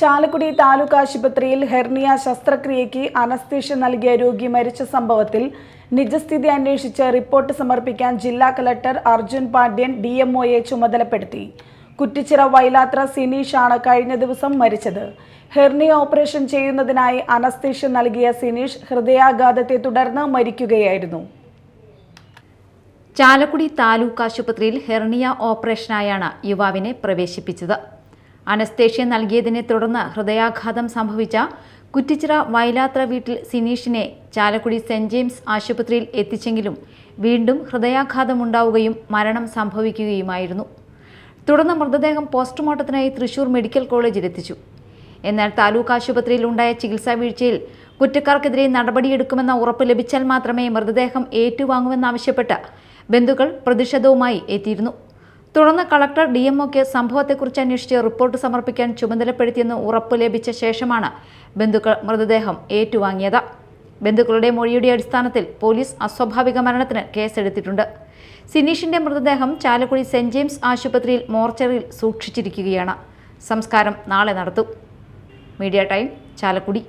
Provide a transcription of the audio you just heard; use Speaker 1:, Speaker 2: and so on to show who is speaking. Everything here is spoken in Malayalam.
Speaker 1: ചാലക്കുടി താലൂക്ക് ആശുപത്രിയിൽ ഹെർണിയ ശസ്ത്രക്രിയയ്ക്ക് അനസ്തീഷ്യ നൽകിയ രോഗി മരിച്ച സംഭവത്തിൽ നിജസ്ഥിതി അന്വേഷിച്ച് റിപ്പോർട്ട് സമർപ്പിക്കാൻ ജില്ലാ കലക്ടർ അർജുൻ പാണ്ഡ്യൻ ഡി ചുമതലപ്പെടുത്തി. കുറ്റിച്ചിറ വൈലാത്ര സിനീഷാണ് കഴിഞ്ഞ ദിവസം മരിച്ചത്. ഹെർണിയ ഓപ്പറേഷൻ ചെയ്യുന്നതിനായി അനസ്തീഷ്യ നൽകിയ സിനീഷ് ഹൃദയാഘാതത്തെ തുടർന്ന് മരിക്കുകയായിരുന്നു.
Speaker 2: ചാലക്കുടി താലൂക്ക് ആശുപത്രിയിൽ ഹെർണിയ ഓപ്പറേഷനായാണ് യുവാവിനെ പ്രവേശിപ്പിച്ചത്. അനസ്തേഷ്യ നൽകിയതിനെ തുടർന്ന് ഹൃദയാഘാതം സംഭവിച്ച കുറ്റിച്ചിറ വയലാത്ര വീട്ടിൽ സിനീഷിനെ ചാലക്കുടി സെന്റ് ജെയിംസ് ആശുപത്രിയിൽ എത്തിച്ചെങ്കിലും വീണ്ടും ഹൃദയാഘാതമുണ്ടാവുകയും മരണം സംഭവിക്കുകയുമായിരുന്നു. തുടർന്ന് മൃതദേഹം പോസ്റ്റ്മോർട്ടത്തിനായി തൃശൂർ മെഡിക്കൽ കോളേജിൽ എത്തിച്ചു. എന്നാൽ താലൂക്ക് ആശുപത്രിയിൽ ഉണ്ടായ ചികിത്സാ വീഴ്ചയിൽ കുറ്റക്കാർക്കെതിരെ നടപടിയെടുക്കുമെന്ന ഉറപ്പ് ലഭിച്ചാൽ മാത്രമേ മൃതദേഹം ഏറ്റുവാങ്ങുമെന്നാവശ്യപ്പെട്ട് ബന്ധുക്കൾ പ്രതിഷേധവുമായി എത്തിയിരുന്നു. തുടർന്ന് കളക്ടർ ഡി എംഒക്ക് സംഭവത്തെക്കുറിച്ച് അന്വേഷിച്ച് റിപ്പോർട്ട് സമർപ്പിക്കാൻ ചുമതലപ്പെടുത്തിയെന്ന് ഉറപ്പ് ലഭിച്ച ശേഷമാണ് ബന്ധുക്കൾ മൃതദേഹം ഏറ്റുവാങ്ങിയത്. ബന്ധുക്കളുടെ മൊഴിയുടെ അടിസ്ഥാനത്തിൽ പോലീസ് അസ്വാഭാവിക മരണത്തിന് കേസെടുത്തിട്ടുണ്ട്. സിനീഷിന്റെ മൃതദേഹം ചാലക്കുടി സെന്റ് ജെയിംസ് ആശുപത്രിയിൽ മോർച്ചറിയിൽ സൂക്ഷിച്ചിരിക്കുകയാണ്. സംസ്കാരം നാളെ നടത്തും. Media time Chalakudy.